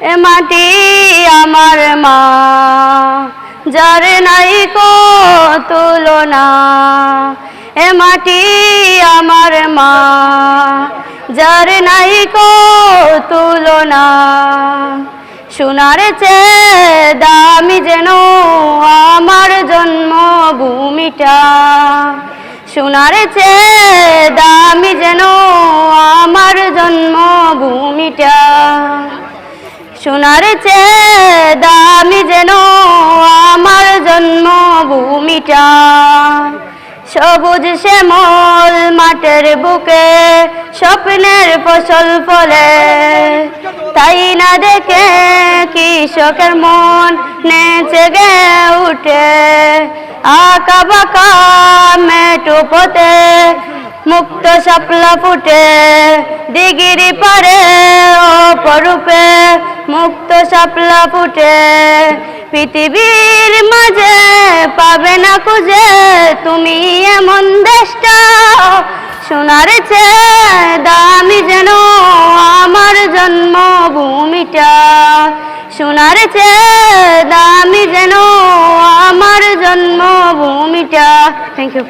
এ মাটি আমার মা, যার নাই কো তুলনা। এ মাটি আমার মা, যার নাই কো তুলনা। সোনার চেয়ে দামি যেন আমার জন্মভূমিটা। সোনার চে দামি যেন আমার জন্মভূমিটা। সোনার চেয়ে দামি যেন আমার জন্মভূমিটা। সবুজ শ্যামল মাঠের বুকে স্বপ্নের ফসল ফলে। তাই না দেখে কৃষকের মন নেচে গে উঠে। আঁকা বাঁকা মেটু পথে মুক্ত সাপলা ফুটে। দিগিরি পারে সাপলা ফুটে। পৃথিবীর মাঝে পাবে না খুঁজে তুমি এমন দেশটা। সোনার দামি যেন আমার জন্মভূমিটা। সোনার দামি যেন আমার জন্মভূমিটা। Thank you